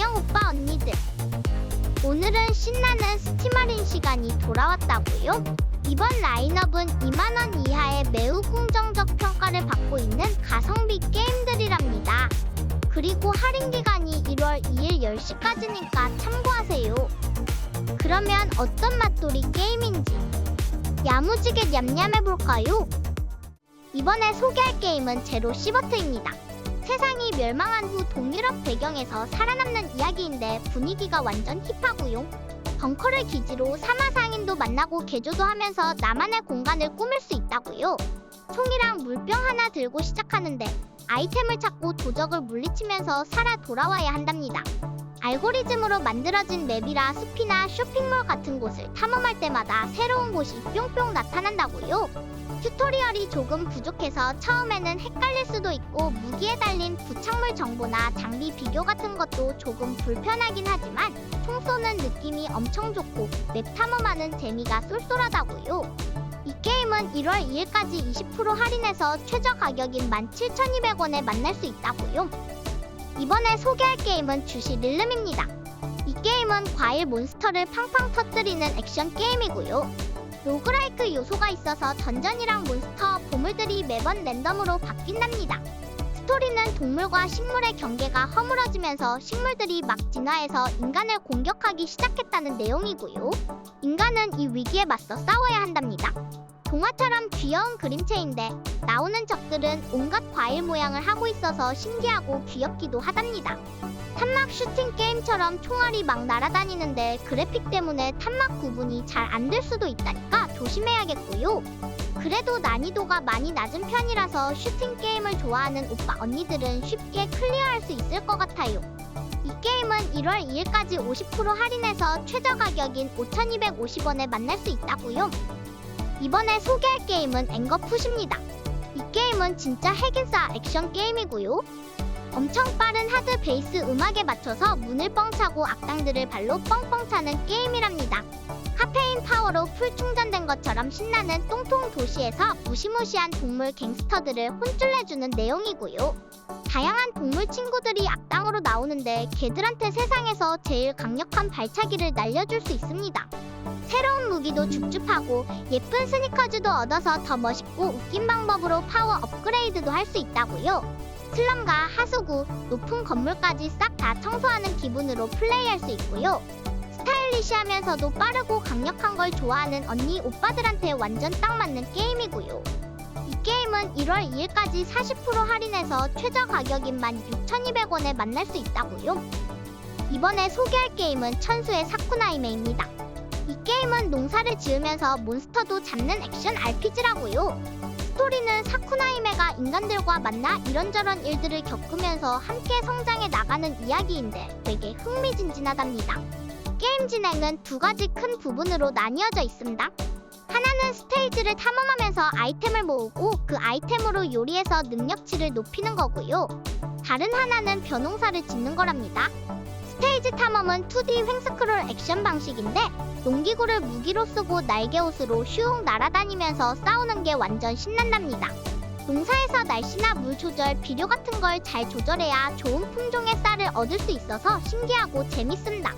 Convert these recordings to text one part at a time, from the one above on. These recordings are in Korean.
안녕 오빠 언니들. 오늘은 신나는 스티마린 시간이 돌아왔다고요? 이번 라인업은 2만원 이하의 매우 긍정적 평가를 받고 있는 가성비 게임들이랍니다. 그리고 할인 기간이 1월 2일 10시까지니까 참고하세요. 그러면 어떤 맛돌이 게임인지 야무지게 냠냠해볼까요? 이번에 소개할 게임은 제로 시버트입니다. 세상이 멸망한 후 동유럽 배경에서 살아남는 이야기인데 분위기가 완전 힙하고요. 벙커를 기지로 사마 상인도 만나고 개조도 하면서 나만의 공간을 꾸밀 수 있다고요. 총이랑 물병 하나 들고 시작하는데 아이템을 찾고 도적을 물리치면서 살아 돌아와야 한답니다. 알고리즘으로 만들어진 맵이라 숲이나 쇼핑몰 같은 곳을 탐험할 때마다 새로운 곳이 뿅뿅 나타난다고요. 튜토리얼이 조금 부족해서 처음에는 헷갈릴 수도 있고 무기에 달린 부착물 정보나 장비 비교 같은 것도 조금 불편하긴 하지만 총 쏘는 느낌이 엄청 좋고 맵 탐험하는 재미가 쏠쏠하다고요. 이 게임은 1월 2일까지 20% 할인해서 최저 가격인 17,200원에 만날 수 있다고요. 이번에 소개할 게임은 주시 릴름입니다. 이 게임은 과일 몬스터를 팡팡 터뜨리는 액션 게임이고요. 로그라이크 요소가 있어서 던전이랑 몬스터, 보물들이 매번 랜덤으로 바뀐답니다. 스토리는 동물과 식물의 경계가 허물어지면서 식물들이 막 진화해서 인간을 공격하기 시작했다는 내용이고요. 인간은 이 위기에 맞서 싸워야 한답니다. 동화처럼 귀여운 그림체인데 나오는 적들은 온갖 과일 모양을 하고 있어서 신기하고 귀엽기도 하답니다. 탄막 슈팅 게임처럼 총알이 막 날아다니는데 그래픽 때문에 탄막 구분이 잘 안 될 수도 있다니까 조심해야겠고요. 그래도 난이도가 많이 낮은 편이라서 슈팅 게임을 좋아하는 오빠 언니들은 쉽게 클리어할 수 있을 것 같아요. 이 게임은 1월 2일까지 50% 할인해서 최저 가격인 5,250원에 만날 수 있다고요. 이번에 소개할 게임은 앵거푸시입니다. 이 게임은 진짜 핵인싸 액션 게임이고요. 엄청 빠른 하드 베이스 음악에 맞춰서 문을 뻥 차고 악당들을 발로 뻥뻥 차는 게임이랍니다. 카페인 파워로 풀 충전된 것처럼 신나는 똥통 도시에서 무시무시한 동물 갱스터들을 혼쭐내주는 내용이고요. 다양한 동물 친구들이 악당으로 나오는데 걔들한테 세상에서 제일 강력한 발차기를 날려줄 수 있습니다. 새로운 무기도 줍줍하고 예쁜 스니커즈도 얻어서 더 멋있고 웃긴 방법으로 파워 업그레이드도 할 수 있다고요. 슬럼과 하수구, 높은 건물까지 싹 다 청소하는 기분으로 플레이할 수 있고요. 스타일리시하면서도 빠르고 강력한 걸 좋아하는 언니 오빠들한테 완전 딱 맞는 게임이고요. 이 게임은 1월 2일까지 40% 할인해서 최저 가격인 16,200원에 만날 수 있다고요. 이번에 소개할 게임은 천수의 사쿠나이메입니다. 이 게임은 농사를 지으면서 몬스터도 잡는 액션 RPG라고요. 스토리는 사쿠나이메가 인간들과 만나 이런저런 일들을 겪으면서 함께 성장해 나가는 이야기인데 되게 흥미진진하답니다. 게임 진행은 두 가지 큰 부분으로 나뉘어져 있습니다. 하나는 스테이지를 탐험하면서 아이템을 모으고 그 아이템으로 요리해서 능력치를 높이는 거고요. 다른 하나는 벼농사를 짓는 거랍니다. 스테이지 탐험은 2D 횡스크롤 액션 방식인데 농기구를 무기로 쓰고 날개옷으로 슈웅 날아다니면서 싸우는 게 완전 신난답니다. 농사에서 날씨나 물 조절, 비료 같은 걸 잘 조절해야 좋은 품종의 쌀을 얻을 수 있어서 신기하고 재밌습니다.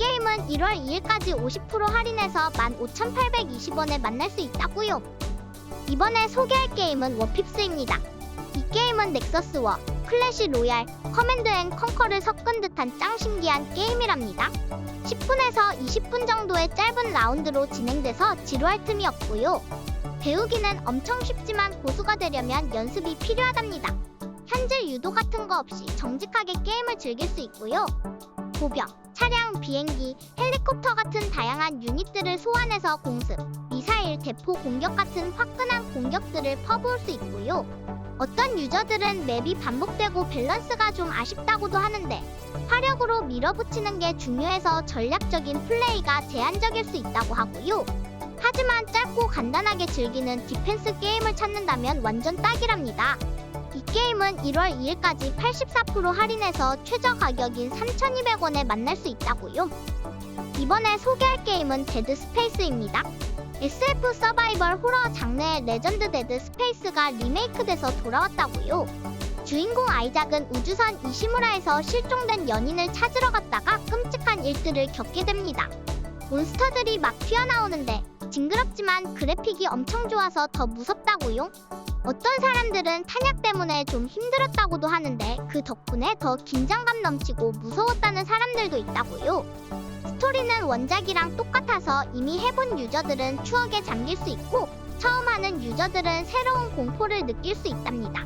이 게임은 1월 2일까지 50% 할인해서 15,820원에 만날 수 있다고요. 이번에 소개할 게임은 워핍스입니다. 이 게임은 넥서스 워, 클래시 로얄, 커맨드 앤 컨커를 섞은 듯한 짱 신기한 게임이랍니다. 10분에서 20분 정도의 짧은 라운드로 진행돼서 지루할 틈이 없고요. 배우기는 엄청 쉽지만 고수가 되려면 연습이 필요하답니다. 현질 유도 같은 거 없이 정직하게 게임을 즐길 수 있고요. 보병, 차량, 비행기, 헬리콥터 같은 다양한 유닛들을 소환해서 공습, 미사일, 대포 공격 같은 화끈한 공격들을 퍼부을 수 있고요. 어떤 유저들은 맵이 반복되고 밸런스가 좀 아쉽다고도 하는데 화력으로 밀어붙이는 게 중요해서 전략적인 플레이가 제한적일 수 있다고 하고요. 하지만 짧고 간단하게 즐기는 디펜스 게임을 찾는다면 완전 딱이랍니다. 이 게임은 1월 2일까지 84% 할인해서 최저 가격인 3,200원에 만날 수 있다고요. 이번에 소개할 게임은 데드 스페이스입니다. SF 서바이벌 호러 장르의 레전드 데드 스페이스가 리메이크돼서 돌아왔다고요. 주인공 아이작은 우주선 이시무라에서 실종된 연인을 찾으러 갔다가 끔찍한 일들을 겪게 됩니다. 몬스터들이 막 튀어나오는데 징그럽지만 그래픽이 엄청 좋아서 더 무섭다고요? 어떤 사람들은 탄약 때문에 좀 힘들었다고도 하는데 그 덕분에 더 긴장감 넘치고 무서웠다는 사람들도 있다고요. 스토리는 원작이랑 똑같아서 이미 해본 유저들은 추억에 잠길 수 있고 처음 하는 유저들은 새로운 공포를 느낄 수 있답니다.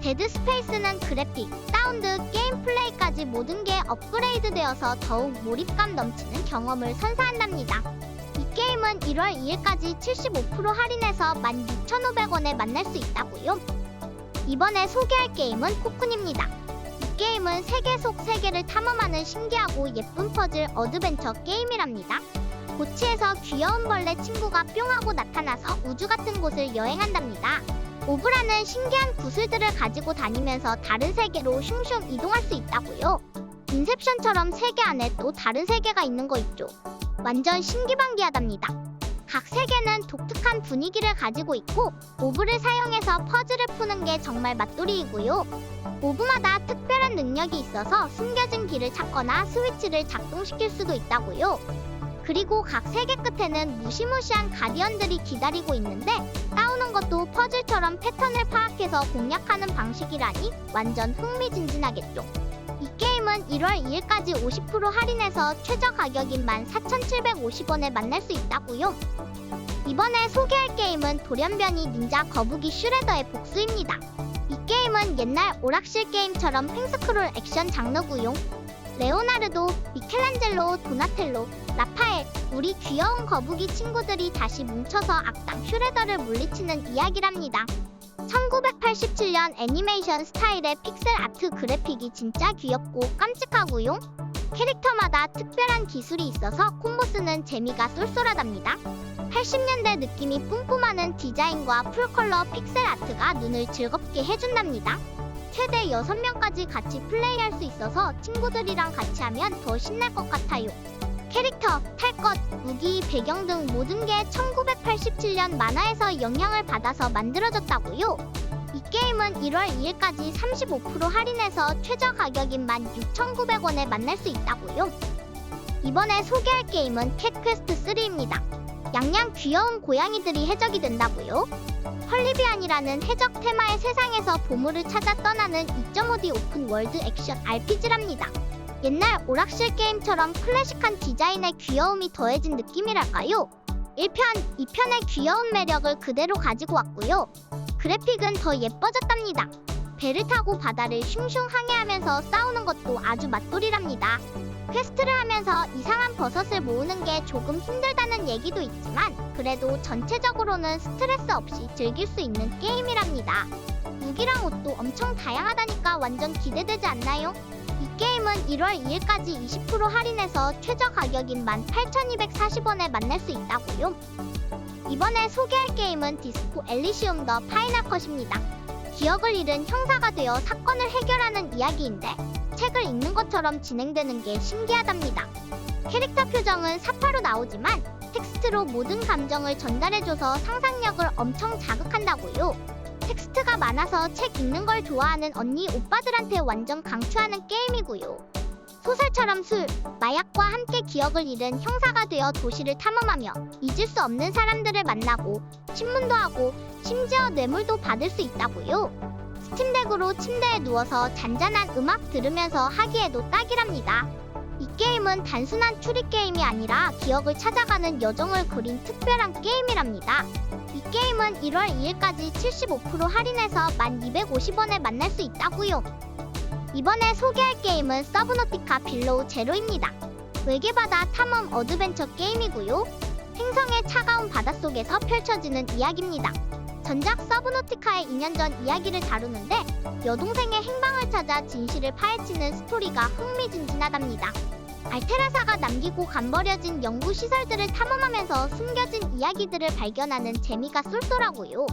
데드 스페이스는 그래픽, 사운드, 게임 플레이까지 모든 게 업그레이드 되어서 더욱 몰입감 넘치는 경험을 선사한답니다. 이 게임은 1월 2일까지 75% 할인해서 16,500원에 만날 수 있다고요. 이번에 소개할 게임은 코쿤입니다. 이 게임은 세계 속 세계를 탐험하는 신기하고 예쁜 퍼즐 어드벤처 게임이랍니다. 고치에서 귀여운 벌레 친구가 뿅 하고 나타나서 우주 같은 곳을 여행한답니다. 오브라는 신기한 구슬들을 가지고 다니면서 다른 세계로 슝슝 이동할 수 있다고요. 인셉션처럼 세계 안에 또 다른 세계가 있는 거 있죠. 완전 신기반기하답니다. 각 세계는 독특한 분위기를 가지고 있고 오브를 사용해서 퍼즐을 푸는 게 정말 맛돌이이고요. 오브마다 특별한 능력이 있어서 숨겨진 길을 찾거나 스위치를 작동시킬 수도 있다고요. 그리고 각 세계 끝에는 무시무시한 가디언들이 기다리고 있는데 싸우는 것도 퍼즐처럼 패턴을 파악해서 공략하는 방식이라니 완전 흥미진진하겠죠. 이 게임은 1월 2일까지 50% 할인해서 최저 가격인 14,750원에 만날 수 있다고요. 이번에 소개할 게임은 돌연변이 닌자 거북이 슈레더의 복수입니다. 이 게임은 옛날 오락실 게임처럼 횡스크롤 액션 장르고요. 레오나르도, 미켈란젤로, 도나텔로, 라파엘, 우리 귀여운 거북이 친구들이 다시 뭉쳐서 악당 슈레더를 물리치는 이야기랍니다. 1987년 애니메이션 스타일의 픽셀 아트 그래픽이 진짜 귀엽고 깜찍하고요. 캐릭터마다 특별한 기술이 있어서 콤보 쓰는 재미가 쏠쏠하답니다. 80년대 느낌이 뿜뿜하는 디자인과 풀컬러 픽셀 아트가 눈을 즐겁게 해준답니다. 최대 6명까지 같이 플레이할 수 있어서 친구들이랑 같이 하면 더 신날 것 같아요. 캐릭터, 탈 것, 무기, 배경 등 모든 게 1987년 만화에서 영향을 받아서 만들어졌다고요. 이 게임은 1월 2일까지 35% 할인해서 최저 가격인 16,900원에 만날 수 있다고요. 이번에 소개할 게임은 캣 퀘스트 3입니다. 양양 귀여운 고양이들이 해적이 된다고요. 헐리비안이라는 해적 테마의 세상에서 보물을 찾아 떠나는 2.5D 오픈 월드 액션 RPG랍니다. 옛날 오락실 게임처럼 클래식한 디자인에 귀여움이 더해진 느낌이랄까요? 1편, 2편의 귀여운 매력을 그대로 가지고 왔고요. 그래픽은 더 예뻐졌답니다. 배를 타고 바다를 슝슝 항해하면서 싸우는 것도 아주 맛돌이랍니다. 퀘스트를 하면서 이상한 버섯을 모으는 게 조금 힘들다는 얘기도 있지만 그래도 전체적으로는 스트레스 없이 즐길 수 있는 게임이랍니다. 무기랑 옷도 엄청 다양하다니까 완전 기대되지 않나요? 이 게임은 1월 2일까지 20% 할인해서 최저 가격인 18,240원에 만날 수 있다고요. 이번에 소개할 게임은 디스코 엘리시움 더 파이널 컷입니다. 기억을 잃은 형사가 되어 사건을 해결하는 이야기인데 책을 읽는 것처럼 진행되는 게 신기하답니다. 캐릭터 표정은 사파로 나오지만 텍스트로 모든 감정을 전달해줘서 상상력을 엄청 자극한다고요. 텍스트가 많아서 책 읽는 걸 좋아하는 언니 오빠들한테 완전 강추하는 게임이고요. 소설처럼 술, 마약과 함께 기억을 잃은 형사가 되어 도시를 탐험하며 잊을 수 없는 사람들을 만나고 신문도 하고 심지어 뇌물도 받을 수 있다고요. 스팀덱으로 침대에 누워서 잔잔한 음악 들으면서 하기에도 딱이랍니다. 이 게임은 단순한 추리 게임이 아니라 기억을 찾아가는 여정을 그린 특별한 게임이랍니다. 이 게임은 1월 2일까지 75% 할인해서 1250원에 만날 수 있다고요. 이번에 소개할 게임은 서브노티카 빌로우 제로입니다. 외계바다 탐험 어드벤처 게임이고요. 행성의 차가운 바닷속에서 펼쳐지는 이야기입니다. 전작 서브노티카의 2년 전 이야기를 다루는데 여동생의 행방을 찾아 진실을 파헤치는 스토리가 흥미진진하답니다. 알테라사가 남기고 간버려진 연구 시설들을 탐험하면서 숨겨진 이야기들을 발견하는 재미가 쏠쏠하고요.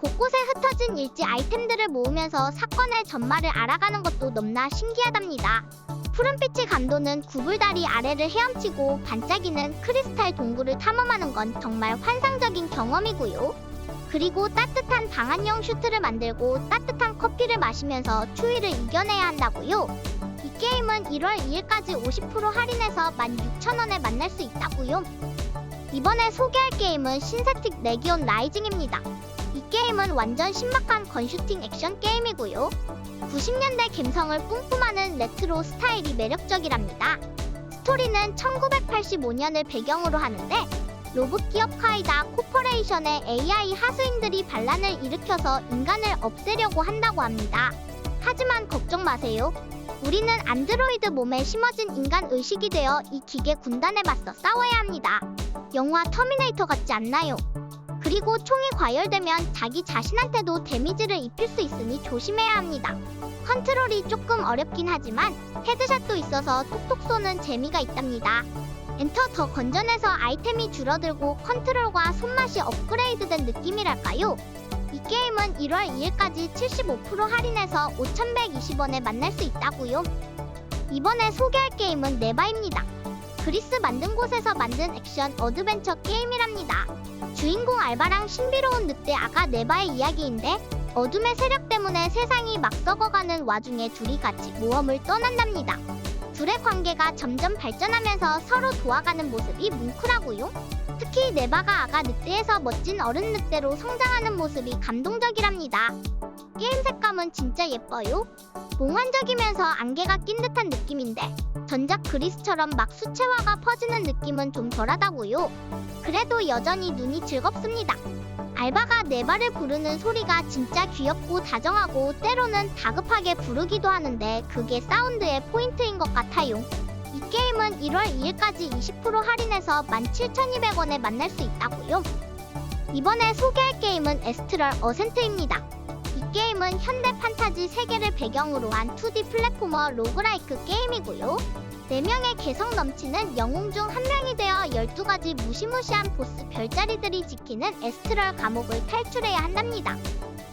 곳곳에 흩어진 일지 아이템들을 모으면서 사건의 전말을 알아가는 것도 넘나 신기하답니다. 푸른빛의 감도는 구불다리 아래를 헤엄치고 반짝이는 크리스탈 동굴을 탐험하는 건 정말 환상적인 경험이고요. 그리고 따뜻한 방한용 슈트를 만들고 따뜻한 커피를 마시면서 추위를 이겨내야 한다고요. 이 게임은 1월 2일까지 50% 할인해서 16,000원에 만날 수 있다고요. 이번에 소개할 게임은 신세틱 레기온 라이징입니다. 이 게임은 완전 신박한 건슈팅 액션 게임이고요. 90년대 감성을 뿜뿜하는 레트로 스타일이 매력적이랍니다. 스토리는 1985년을 배경으로 하는데 로봇 기업 카이다 코퍼레이션의 AI 하수인들이 반란을 일으켜서 인간을 없애려고 한다고 합니다. 하지만 걱정 마세요. 우리는 안드로이드 몸에 심어진 인간 의식이 되어 이 기계 군단에 맞서 싸워야 합니다. 영화 터미네이터 같지 않나요? 그리고 총이 과열되면 자기 자신한테도 데미지를 입힐 수 있으니 조심해야 합니다. 컨트롤이 조금 어렵긴 하지만 헤드샷도 있어서 톡톡 쏘는 재미가 있답니다. 엔터 더 건전해서 아이템이 줄어들고 컨트롤과 손맛이 업그레이드된 느낌이랄까요? 이 게임은 1월 2일까지 75% 할인해서 5,120원에 만날 수 있다고요. 이번에 소개할 게임은 네바입니다. 그리스 만든 곳에서 만든 액션 어드벤처 게임이랍니다. 주인공 알바랑 신비로운 늑대 아가 네바의 이야기인데 어둠의 세력 때문에 세상이 막 썩어가는 와중에 둘이 같이 모험을 떠난답니다. 둘의 관계가 점점 발전하면서 서로 도와가는 모습이 뭉클하고요. 특히 네바가 아가 늑대에서 멋진 어른 늑대로 성장하는 모습이 감동적이랍니다. 게임 색감은 진짜 예뻐요. 몽환적이면서 안개가 낀 듯한 느낌인데 전작 그리스처럼 막 수채화가 퍼지는 느낌은 좀 덜하다고요. 그래도 여전히 눈이 즐겁습니다. 알바가 네 발을 부르는 소리가 진짜 귀엽고 다정하고 때로는 다급하게 부르기도 하는데 그게 사운드의 포인트인 것 같아요. 이 게임은 1월 2일까지 20% 할인해서 17,200원에 만날 수 있다고요. 이번에 소개할 게임은 에스트럴 어센트입니다. 이 게임은 현대 판타지 세계를 배경으로 한 2D 플랫포머 로그라이크 게임이고요. 4명의 개성 넘치는 영웅 중 한 명이 되어 12가지 무시무시한 보스 별자리들이 지키는 에스트럴 감옥을 탈출해야 한답니다.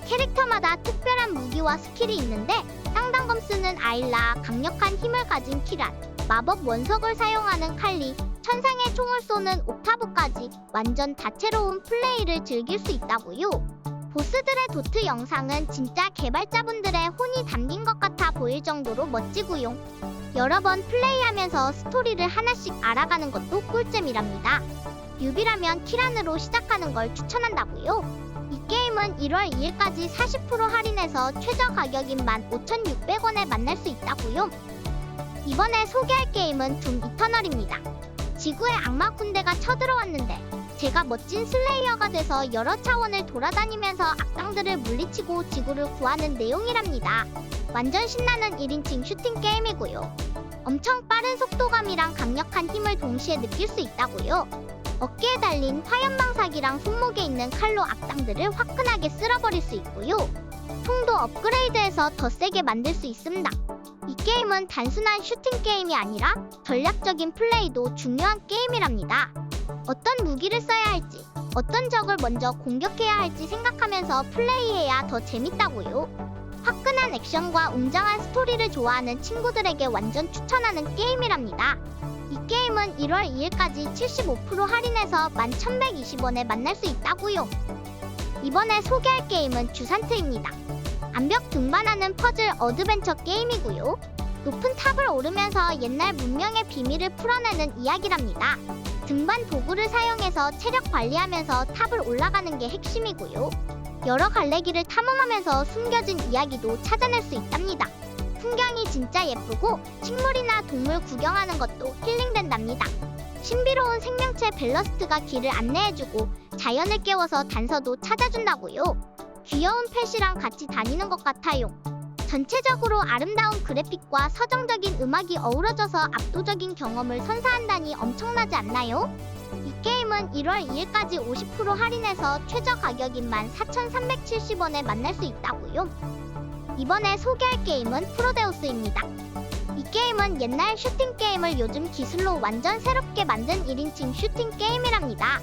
캐릭터마다 특별한 무기와 스킬이 있는데 쌍단검 쓰는 아일라, 강력한 힘을 가진 키란, 마법 원석을 사용하는 칼리, 천상의 총을 쏘는 옥타브까지 완전 다채로운 플레이를 즐길 수 있다고요. 보스들의 도트 영상은 진짜 개발자분들의 혼이 담긴 것 같아 보일 정도로 멋지고요. 여러 번 플레이하면서 스토리를 하나씩 알아가는 것도 꿀잼이랍니다. 유비라면 키란으로 시작하는 걸 추천한다고요. 이 게임은 1월 2일까지 40% 할인해서 최저 가격인 15,600원에 만날 수 있다고요. 이번에 소개할 게임은 둠 이터널입니다. 지구의 악마 군대가 쳐들어왔는데 제가 멋진 슬레이어가 돼서 여러 차원을 돌아다니면서 악당들을 물리치고 지구를 구하는 내용이랍니다. 완전 신나는 1인칭 슈팅 게임이고요. 엄청 빠른 속도감이랑 강력한 힘을 동시에 느낄 수 있다고요. 어깨에 달린 화염방사기랑 손목에 있는 칼로 악당들을 화끈하게 쓸어버릴 수 있고요. 총도 업그레이드해서 더 세게 만들 수 있습니다. 이 게임은 단순한 슈팅 게임이 아니라 전략적인 플레이도 중요한 게임이랍니다. 어떤 무기를 써야 할지, 어떤 적을 먼저 공격해야 할지 생각하면서 플레이해야 더 재밌다고요. 화끈한 액션과 웅장한 스토리를 좋아하는 친구들에게 완전 추천하는 게임이랍니다. 이 게임은 1월 2일까지 75% 할인해서 11,120원에 만날 수 있다고요. 이번에 소개할 게임은 주산트입니다. 암벽 등반하는 퍼즐 어드벤처 게임이고요. 높은 탑을 오르면서 옛날 문명의 비밀을 풀어내는 이야기랍니다. 등반 도구를 사용해서 체력 관리하면서 탑을 올라가는 게 핵심이고요. 여러 갈래길을 탐험하면서 숨겨진 이야기도 찾아낼 수 있답니다. 풍경이 진짜 예쁘고 식물이나 동물 구경하는 것도 힐링된답니다. 신비로운 생명체 벨러스트가 길을 안내해주고 자연을 깨워서 단서도 찾아준다고요. 귀여운 펫이랑 같이 다니는 것 같아요. 전체적으로 아름다운 그래픽과 서정적인 음악이 어우러져서 압도적인 경험을 선사한다니 엄청나지 않나요? 이 게임은 1월 2일까지 50% 할인해서 최저 가격인 14,370원에 만날 수 있다고요. 이번에 소개할 게임은 프로데우스입니다. 이 게임은 옛날 슈팅 게임을 요즘 기술로 완전 새롭게 만든 1인칭 슈팅 게임이랍니다.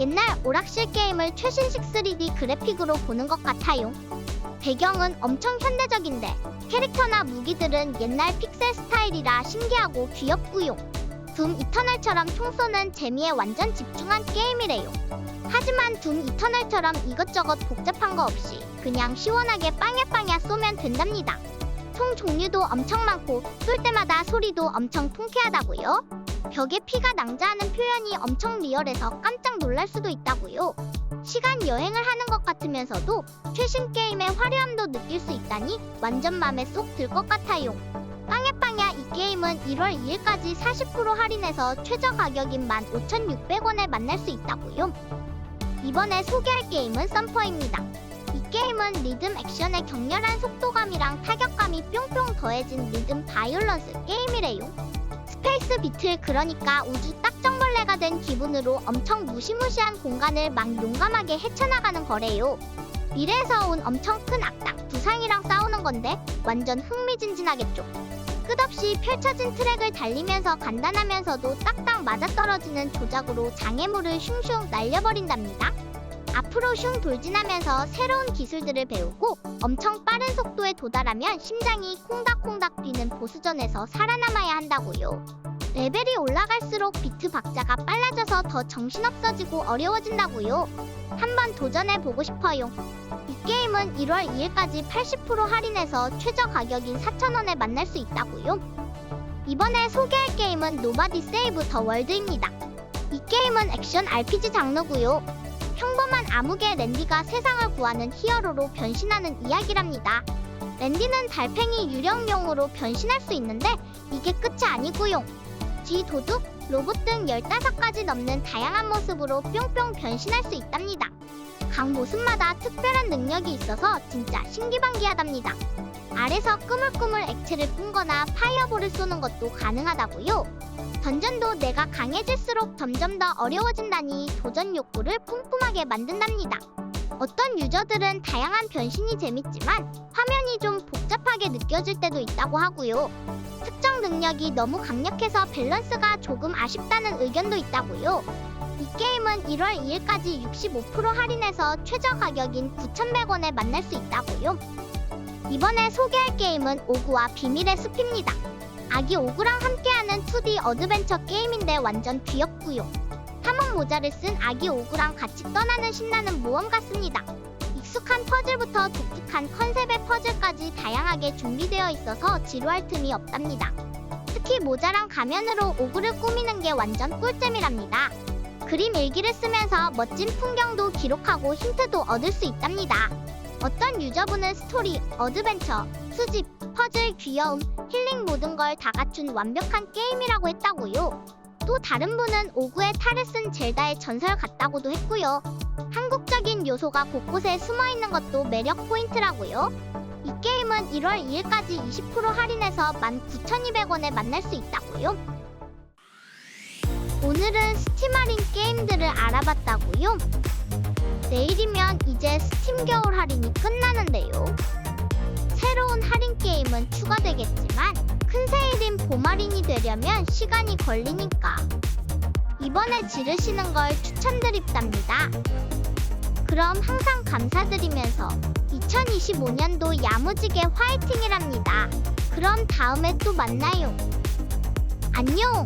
옛날 오락실 게임을 최신식 3D 그래픽으로 보는 것 같아요. 배경은 엄청 현대적인데 캐릭터나 무기들은 옛날 픽셀 스타일이라 신기하고 귀엽고요. 둠 이터널처럼 총 쏘는 재미에 완전 집중한 게임이래요. 하지만 둠 이터널처럼 이것저것 복잡한 거 없이 그냥 시원하게 빵야빵야 쏘면 된답니다. 총 종류도 엄청 많고 쏠 때마다 소리도 엄청 통쾌하다고요. 벽에 피가 낭자하는 표현이 엄청 리얼해서 깜짝 놀랄 수도 있다고요. 시간 여행을 하는 것 같으면서도 최신 게임의 화려함도 느낄 수 있다니 완전 맘에 쏙 들 것 같아요. 빵야빵야 이 게임은 1월 2일까지 40% 할인해서 최저 가격인 15,600원에 만날 수 있다고요. 이번에 소개할 게임은 썸퍼입니다. 이 게임은 리듬 액션의 격렬한 속도감이랑 타격감이 뿅뿅 더해진 리듬 바이올런스 게임이래요. 스페이스 비틀 그러니까 우주 딱정벌레가 된 기분으로 엄청 무시무시한 공간을 막 용감하게 헤쳐나가는 거래요. 미래에서 온 엄청 큰 악당 두상이랑 싸우는 건데 완전 흥미진진하겠죠. 끝없이 펼쳐진 트랙을 달리면서 간단하면서도 딱딱 맞아떨어지는 조작으로 장애물을 슝슝 날려버린답니다. 앞으로 슝 돌진하면서 새로운 기술들을 배우고 엄청 빠른 속도에 도달하면 심장이 콩닥콩닥 뛰는 보스전에서 살아남아야 한다고요. 레벨이 올라갈수록 비트 박자가 빨라져서 더 정신없어지고 어려워진다고요. 한번 도전해보고 싶어요. 이 게임은 1월 2일까지 80% 할인해서 최저 가격인 4,000원에 만날 수 있다고요. 이번에 소개할 게임은 노바디 세이브 더 월드입니다. 이 게임은 액션 RPG 장르고요. 평범한 암흑의 랜디가 세상을 구하는 히어로로 변신하는 이야기랍니다. 랜디는 달팽이 유령용으로 변신할 수 있는데 이게 끝이 아니고요. 쥐, 도둑, 로봇 등 15가지 넘는 다양한 모습으로 뿅뿅 변신할 수 있답니다. 각 모습마다 특별한 능력이 있어서 진짜 신기방기하답니다. 알에서 꾸물꾸물 액체를 뿜거나 파이어볼을 쏘는 것도 가능하다고요. 던전도 내가 강해질수록 점점 더 어려워진다니 도전 욕구를 뿜뿜하게 만든답니다. 어떤 유저들은 다양한 변신이 재밌지만 화면이 좀 복잡하게 느껴질 때도 있다고 하고요. 특정 능력이 너무 강력해서 밸런스가 조금 아쉽다는 의견도 있다고요. 이 게임은 1월 2일까지 65% 할인해서 최저 가격인 9,100원에 만날 수 있다고요. 이번에 소개할 게임은 오구와 비밀의 숲입니다. 아기 오구랑 함께하는 2D 어드벤처 게임인데 완전 귀엽고요. 탐험 모자를 쓴 아기 오구랑 같이 떠나는 신나는 모험 같습니다. 익숙한 퍼즐부터 독특한 컨셉의 퍼즐까지 다양하게 준비되어 있어서 지루할 틈이 없답니다. 특히 모자랑 가면으로 오구를 꾸미는 게 완전 꿀잼이랍니다. 그림 일기를 쓰면서 멋진 풍경도 기록하고 힌트도 얻을 수 있답니다. 어떤 유저분은 스토리, 어드벤처, 수집, 퍼즐, 귀여움, 힐링 모든 걸 다 갖춘 완벽한 게임이라고 했다고요. 또 다른 분은 오구의 탈을 쓴 젤다의 전설 같다고도 했고요. 한국적인 요소가 곳곳에 숨어 있는 것도 매력 포인트라고요. 이 게임은 1월 2일까지 20% 할인해서 19,200원에 만날 수 있다고요. 오늘은 스팀 할인 게임들을 알아봤다고요. 내일이면 이제 스팀 겨울 할인이 끝나는데요. 새로운 할인 게임은 추가되겠지만 큰 세일인 봄 할인이 되려면 시간이 걸리니까 이번에 지르시는 걸 추천드립답니다. 그럼 항상 감사드리면서 2025년도 야무지게 화이팅이랍니다. 그럼 다음에 또 만나요. 안녕!